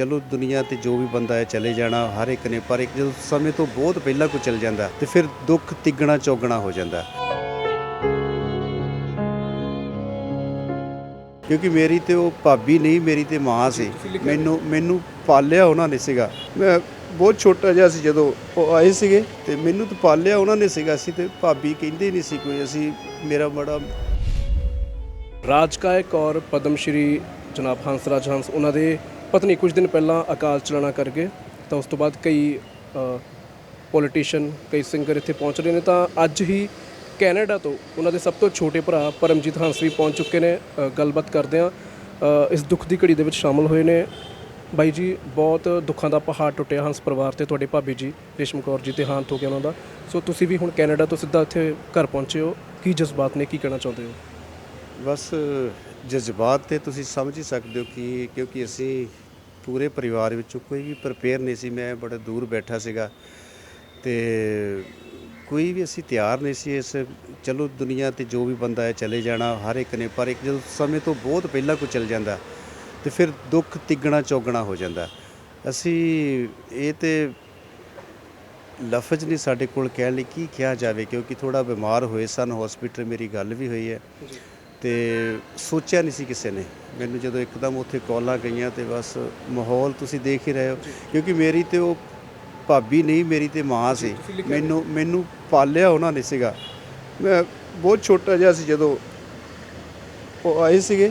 ਚਲੋ ਦੁਨੀਆ ਤੇ ਜੋ ਵੀ ਬੰਦਾ ਹੈ ਚਲੇ ਜਾਣਾ, ਹਰ ਇੱਕ ਨੇ, ਪਰ ਇੱਕ ਜਦੋਂ ਸਮੇਂ ਤੋਂ ਬਹੁਤ ਪਹਿਲਾਂ ਕੋਈ ਚਲ ਜਾਂਦਾ ਤੇ ਫਿਰ ਦੁੱਖ ਤਿੱਗਣਾ, ਚੌਗਣਾ ਹੋ ਜਾਂਦਾ ਕਿਉਂਕਿ ਮੇਰੀ ਤੇ ਉਹ ਭਾਬੀ ਨਹੀਂ, ਮੇਰੀ ਤੇ ਮਾਂ ਸੀ। ਮੈਨੂੰ ਮੈਨੂੰ ਪਾਲਿਆ ਉਹਨਾਂ ਨੇ ਸੀਗਾ। ਮੈਂ ਬਹੁਤ ਛੋਟਾ ਜਿਹਾ ਸੀ ਜਦੋਂ ਉਹ ਆਏ ਸੀਗੇ, ਤੇ ਮੈਨੂੰ ਤਾਂ ਪਾਲਿਆ ਉਹਨਾਂ ਨੇ ਸੀਗਾ। ਸੀ ਤੇ ਭਾਬੀ ਕਹਿੰਦੇ ਨਹੀਂ ਸੀ ਕੋਈ, ਅਸੀਂ, ਮੇਰਾ ਬੜਾ ਰਾਜ ਕਾਇਕ ਔਰ ਪਦਮ ਸ਼੍ਰੀ ਜਨਾਬ ਹੰਸਰਾਜ ਹੰਸ, ਉਹਨਾਂ ਦੇ ਪਤਨੀ ਕੁਝ ਦਿਨ ਪਹਿਲਾਂ ਅਕਾਲ ਚਲਾਣਾ ਕਰ ਗਏ, ਤਾਂ ਉਸ ਤੋਂ ਬਾਅਦ ਕਈ ਪੋਲੀਟੀਸ਼ੀਅਨ ਕਈ ਸਿੰਗਰ ਇੱਥੇ ਪਹੁੰਚ ਰਹੇ ਨੇ, ਤਾਂ ਅੱਜ ਹੀ ਕੈਨੇਡਾ ਤੋਂ ਉਹਨਾਂ ਦੇ ਸਭ ਤੋਂ ਛੋਟੇ ਭਰਾ ਪਰਮਜੀਤ ਹੰਸ ਵੀ ਪਹੁੰਚ ਚੁੱਕੇ ਨੇ ਗੱਲਬਾਤ ਕਰਦੇ ਆ ਇਸ ਦੁੱਖ ਦੀ ਘੜੀ ਦੇ ਵਿੱਚ ਸ਼ਾਮਲ ਹੋਏ ਨੇ। ਬਾਈ ਜੀ, ਬਹੁਤ ਦੁੱਖਾਂ ਦਾ ਪਹਾੜ ਟੁੱਟਿਆ ਹੰਸ ਪਰਿਵਾਰ ਤੇ, ਤੁਹਾਡੇ ਭਾਬੀ ਜੀ ਰੇਸ਼ਮ ਕੌਰ ਜੀ ਤੇ ਹਾਂਤ ਹੋ ਗਿਆ ਉਹਨਾਂ ਦਾ। ਸੋ ਤੁਸੀਂ ਵੀ ਹੁਣ ਕੈਨੇਡਾ ਤੋਂ ਸਿੱਧਾ ਇੱਥੇ ਘਰ ਪਹੁੰਚੇ ਹੋ, ਕੀ ਜਜ਼ਬਾਤ ਨੇ, ਕੀ ਕਹਿਣਾ ਚਾਹੁੰਦੇ ਹੋ? ਬਸ ਜਜ਼ਬਾਤ ਤੇ ਤੁਸੀਂ ਸਮਝ ਹੀ ਸਕਦੇ ਹੋ ਕਿ ਕਿਉਂਕਿ ਅਸੀਂ ਪੂਰੇ ਪਰਿਵਾਰ ਵਿੱਚੋਂ ਕੋਈ ਵੀ ਪ੍ਰਪੇਅਰ ਨਹੀਂ ਸੀ, ਮੈਂ ਬੜੇ ਦੂਰ ਬੈਠਾ ਸੀਗਾ ਤੇ ਕੋਈ ਵੀ ਅਸੀਂ ਤਿਆਰ ਨਹੀਂ ਸੀ ਇਸ, ਚਲੋ ਦੁਨੀਆ ਤੇ ਜੋ ਵੀ ਬੰਦਾ ਹੈ ਚਲੇ ਜਾਣਾ, ਹਰ ਇੱਕ ਨੇ, ਪਰ ਇੱਕ ਜਦੋਂ ਸਮੇਂ ਤੋਂ ਬਹੁਤ ਪਹਿਲਾਂ ਕੋਈ ਚਲ ਜਾਂਦਾ ਤੇ ਫਿਰ ਦੁੱਖ ਤਿੱਗਣਾ ਚੌਗਣਾ ਹੋ ਜਾਂਦਾ। ਅਸੀਂ ਇਹ ਤੇ ਲਫ਼ਜ਼ ਨਹੀਂ ਸਾਡੇ ਕੋਲ ਕਹਿਣ ਲਈ ਕੀ ਕਿਹਾ ਜਾਵੇ ਕਿਉਂਕਿ ਥੋੜਾ ਬਿਮਾਰ ਹੋਏ ਸਨ ਹਸਪੀਟਲ ਮੇਰੀ ਗੱਲ ਵੀ ਹੋਈ ਹੈ। ਤੇ ਸੋਚਿਆ ਨਹੀਂ ਸੀ ਕਿਸੇ ਨੇ। ਮੈਨੂੰ ਜਦੋਂ ਇੱਕਦਮ ਉੱਥੇ ਕਾਲਾਂ ਗਈਆਂ ਤੇ ਬਸ ਮਾਹੌਲ ਤੁਸੀਂ ਦੇਖ ਹੀ ਰਹੇ ਹੋ। ਕਿਉਂਕਿ ਮੇਰੀ ਤੇ ਉਹ ਭਾਬੀ ਨਹੀਂ, ਮੇਰੀ ਤੇ ਮਾਂ ਸੀ। ਮੈਨੂੰ ਮੈਨੂੰ ਪਾਲਿਆ ਉਹਨਾਂ ਨੇ ਸੀਗਾ। ਮੈਂ ਬਹੁਤ ਛੋਟਾ ਜਿਹਾ ਸੀ ਜਦੋਂ ਉਹ ਆਏ ਸੀਗੇ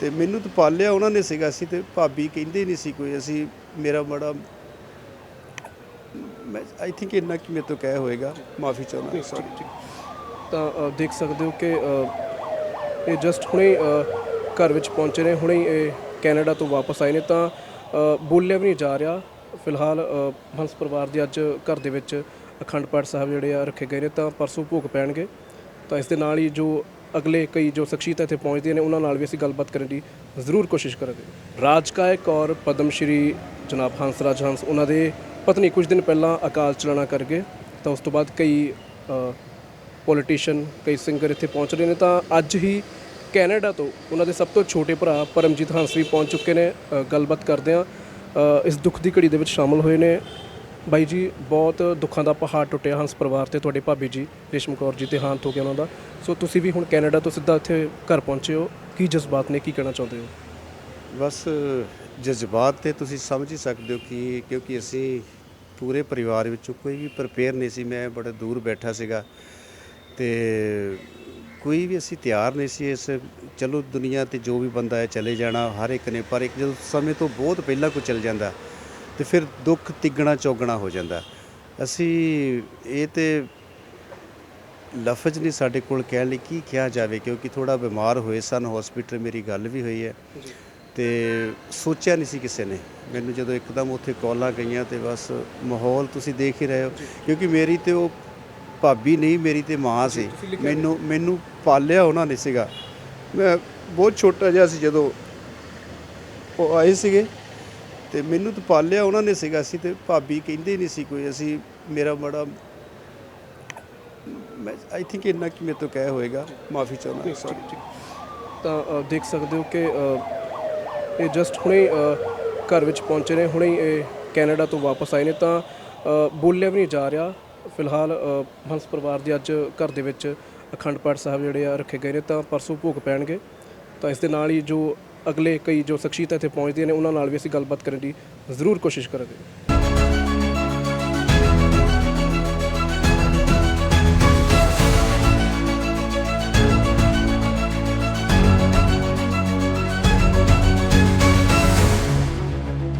ਤੇ ਮੈਨੂੰ ਤਾਂ ਪਾਲਿਆ ਉਹਨਾਂ ਨੇ ਸੀਗਾ। ਸੀ ਤੇ ਭਾਬੀ ਕਹਿੰਦੇ ਨਹੀਂ ਸੀ ਕੋਈ। ਅਸੀਂ, ਮੇਰਾ ਬੜਾ ਮੈਂ ਆਈ ਥਿੰਕ ਇੰਨਾ ਕਿ ਮੇਰੇ ਤੋਂ ਕਹਿ ਹੋਏਗਾ। ਮਾਫੀ ਚਾਹੁੰਦਾ। ਤਾਂ ਦੇਖ ਸਕਦੇ ਹੋ ਕਿ ਇਹ ਜਸਟ ਹੁਣੇ ਘਰ ਵਿੱਚ ਪਹੁੰਚੇ ਨੇ, ਹੁਣੇ ਇਹ ਕੈਨੇਡਾ ਤੋਂ ਵਾਪਸ ਆਏ ਨੇ ਤਾਂ ਬੋਲਿਆ ਵੀ ਨਹੀਂ ਜਾ ਰਿਹਾ। ਫਿਲਹਾਲ ਹੰਸ ਪਰਿਵਾਰ ਦੇ ਅੱਜ ਘਰ ਦੇ ਵਿੱਚ ਅਖੰਡ ਪਾਠ ਸਾਹਿਬ ਜਿਹੜੇ ਆ ਰੱਖੇ ਗਏ ਨੇ ਤਾਂ ਪਰਸੋਂ ਭੋਗ ਪੈਣਗੇ। ਤਾਂ ਇਸ ਦੇ ਨਾਲ ਹੀ ਜੋ ਅਗਲੇ ਕਈ ਜੋ ਸ਼ਖਸੀਅਤਾਂ ਇੱਥੇ ਪਹੁੰਚਦੀਆਂ ਨੇ, ਉਹਨਾਂ ਨਾਲ ਵੀ ਅਸੀਂ ਗੱਲਬਾਤ ਕਰਨ ਦੀ ਜ਼ਰੂਰ ਕੋਸ਼ਿਸ਼ ਕਰਾਂਗੇ। ਰਾਜਕਾਇਕ ਔਰ ਪਦਮ ਸ਼੍ਰੀ ਜਨਾਬ ਹੰਸ ਰਾਜ ਹੰਸ, ਉਹਨਾਂ ਦੇ ਪਤਨੀ ਕੁਝ ਦਿਨ ਪਹਿਲਾਂ ਅਕਾਲ ਚਲਾਣਾ ਕਰ ਗਏ। ਤਾਂ ਉਸ ਤੋਂ ਬਾਅਦ ਕਈ ਪੋਲੀਟੀਸ਼ੀਅਨ ਕਈ ਸਿੰਗਰ ਇੱਥੇ ਪਹੁੰਚ ਰਹੇ ਨੇ ਤਾਂ ਅੱਜ ਹੀ ਕੈਨੇਡਾ ਤੋਂ ਉਹਨਾਂ ਦੇ ਸਭ ਤੋਂ ਛੋਟੇ ਭਰਾ ਪਰਮਜੀਤ ਹੰਸ ਵੀ ਪਹੁੰਚ ਚੁੱਕੇ ਨੇ ਅ, ਗੱਲਬਾਤ ਕਰਦੇ ਆ ਇਸ ਦੁੱਖ ਦੀ ਘੜੀ ਦੇ ਵਿੱਚ ਸ਼ਾਮਲ ਹੋਏ ਨੇ। ਬਾਈ ਜੀ ਬਹੁਤ ਦੁੱਖਾਂ ਦਾ ਪਹਾੜ ਟੁੱਟਿਆ ਹੰਸ ਪਰਿਵਾਰ ਤੇ ਤੁਹਾਡੇ ਭਾਬੀ ਜੀ ਰੇਸ਼ਮ ਕੌਰ ਜੀ ਤੇ ਹਾਂਤ ਹੋ ਗਿਆ ਉਹਨਾਂ ਦਾ। ਸੋ ਤੁਸੀਂ ਵੀ ਹੁਣ ਕੈਨੇਡਾ ਤੋਂ ਸਿੱਧਾ ਇੱਥੇ ਘਰ ਪਹੁੰਚੇ ਹੋ। ਕੀ ਜਜ਼ਬਾਤ ਨੇ ਕੀ ਕਹਿਣਾ ਚਾਹੁੰਦੇ ਹੋ? ਬਸ ਜਜ਼ਬਾਤ ਤੇ ਤੁਸੀਂ ਸਮਝ ਹੀ ਸਕਦੇ ਹੋ ਕਿ ਕਿਉਂਕਿ ਅਸੀਂ ਪੂਰੇ ਪਰਿਵਾਰ ਵਿੱਚੋਂ ਕੋਈ ਵੀ ਪ੍ਰਪੇਅਰ ਨਹੀਂ ਸੀ। ਮੈਂ ਬੜੇ ਦੂਰ ਬੈਠਾ ਸੀਗਾ। ਤੇ ਕੋਈ ਵੀ ਅਸੀਂ ਤਿਆਰ ਨਹੀਂ ਸੀ ਇਸ ਚਲੋ ਦੁਨੀਆ ਤੇ ਜੋ ਵੀ ਬੰਦਾ ਹੈ ਚਲੇ ਜਾਣਾ ਹਰ ਇੱਕ ਨੇ ਪਰ ਇੱਕ ਜਦੋਂ ਸਮੇਂ ਤੋਂ ਬਹੁਤ ਪਹਿਲਾਂ ਕੋਈ ਚਲ ਜਾਂਦਾ ਤੇ ਫਿਰ ਦੁੱਖ ਤਿੱਗਣਾ ਚੌਗਣਾ ਹੋ ਜਾਂਦਾ। ਅਸੀਂ ਇਹ ਤੇ ਲਫ਼ਜ਼ ਨਹੀਂ ਸਾਡੇ ਕੋਲ ਕਹਿਣ ਲਈ ਕੀ ਕਿਹਾ ਜਾਵੇ ਕਿਉਂਕਿ ਥੋੜਾ ਬਿਮਾਰ ਹੋਏ ਸਨ ਹਸਪੀਟਲ ਮੇਰੀ ਗੱਲ ਵੀ ਹੋਈ ਹੈ। ਤੇ ਸੋਚਿਆ ਨਹੀਂ ਸੀ ਕਿਸੇ ਨੇ ਮੈਨੂੰ ਜਦੋਂ ਇੱਕਦਮ ਉੱਥੇ ਕਾਲਾਂ ਗਈਆਂ ਤੇ ਬਸ ਮਾਹੌਲ ਤੁਸੀਂ ਦੇਖ ਹੀ ਰਹੇ ਹੋ ਕਿਉਂਕਿ ਮੇਰੀ ਤੇ ਉਹ ਭਾਬੀ ਨਹੀਂ, ਮੇਰੀ ਤੇ ਮਾਂ ਸੀ। ਮੈਨੂੰ ਮੈਨੂੰ ਪਾਲਿਆ ਉਹਨਾਂ ਨੇ ਸੀਗਾ। ਮੈਂ ਬਹੁਤ ਛੋਟਾ ਜਿਹਾ ਸੀ ਜਦੋਂ ਉਹ ਆਏ ਸੀਗੇ ਤੇ ਮੈਨੂੰ ਤਾਂ ਪਾਲਿਆ ਉਹਨਾਂ ਨੇ ਸੀਗਾ। ਸੀ ਤੇ ਭਾਬੀ ਕਹਿੰਦੇ ਨਹੀਂ ਸੀ ਕੋਈ। ਅਸੀਂ, ਮੇਰਾ ਬੜਾ ਮੈਂ ਆਈ ਥਿੰਕ ਇੰਨਾ ਕਿ ਮੇਰੇ ਤੋਂ ਕਹਿ ਹੋਏਗਾ। ਮਾਫੀ ਚਾਹੁੰਦਾ ਸੌਰੀ ਤਾਂ ਦੇਖ ਸਕਦੇ ਹੋ ਕਿ ਇਹ ਜਸਟ ਹੁਣੇ ਘਰ ਵਿੱਚ ਪਹੁੰਚੇ ਨੇ। ਹੁਣੇ ਇਹ ਕੈਨੇਡਾ ਤੋਂ ਵਾਪਸ ਆਏ ਨੇ। ਤਾਂ ਬੋਲਿਆ ਵੀ ਨਹੀਂ ਜਾ ਰਿਹਾ। ਫਿਲਹਾਲ ਹੰਸ ਪਰਿਵਾਰ ਦੇ ਅੱਜ ਘਰ ਦੇ ਵਿੱਚ ਅਖੰਡ ਪਾਠ ਸਾਹਿਬ ਜਿਹੜੇ ਆ ਰੱਖੇ ਗਏ ਨੇ, ਤਾਂ ਪਰਸੋਂ ਭੋਗ ਪੈਣਗੇ। ਤਾਂ ਇਸ ਦੇ ਨਾਲ ਹੀ ਜੋ ਅਗਲੇ ਕਈ ਜੋ ਸ਼ਖਸੀਅਤਾਂ ਇੱਥੇ ਪਹੁੰਚਦੀਆਂ ਨੇ, ਉਹਨਾਂ ਨਾਲ ਵੀ ਅਸੀਂ ਗੱਲਬਾਤ ਕਰਨ ਦੀ ਜ਼ਰੂਰ ਕੋਸ਼ਿਸ਼ ਕਰਾਂਗੇ।